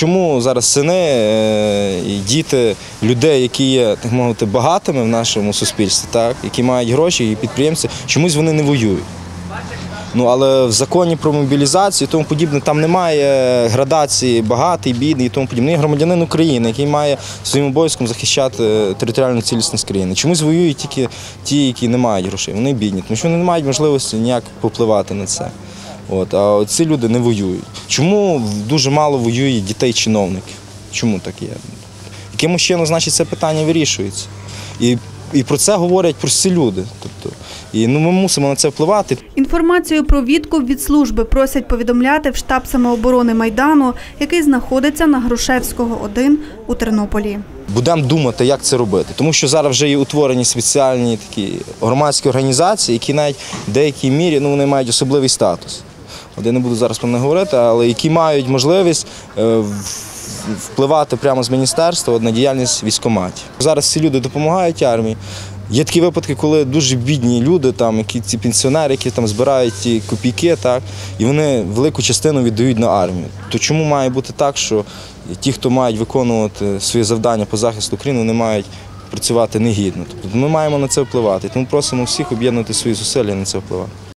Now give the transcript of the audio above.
чому зараз сини е, діти людей, які є так мовити багатими в нашому суспільстві, так, які мають гроші і підприємці, чомусь вони не воюють. Ну але в законі про мобілізацію і тому подібне там немає градації багатий, бідний і тому подібне. Є громадянин України, який має своїм обов'язком захищати територіальну цілісність країни. Чомусь воюють тільки ті, які не мають грошей. Вони бідні, тому що вони не мають можливості ніяк попливати на це. От, а ці люди не воюють. Чому дуже мало воює дітей чиновників? Чому так є? Якимось чином, значить, це питання вирішується. І, і про це говорять прості люди. Тобто, і ну, ми мусимо на це впливати. Інформацію про відкуп від служби просять повідомляти в штаб самооборони Майдану, який знаходиться на Грушевського 1 у Тернополі. Будемо думати, як це робити. Тому що зараз вже є утворені спеціальні такі громадські організації, які навіть в деякій мірі ну, вони мають особливий статус. От я не буду зараз про них говорити, але які мають можливість е, впливати прямо з міністерства на діяльність військоматів. Зараз ці люди допомагають армії. Є такі випадки, коли дуже бідні люди, там, які ці пенсіонери, які там збирають ті копійки, так, і вони велику частину віддають на армію. То чому має бути так, що ті, хто мають виконувати свої завдання по захисту України, вони мають працювати негідно? Тобто ми маємо на це впливати. Тому просимо всіх об'єднати свої зусилля і на це впливати.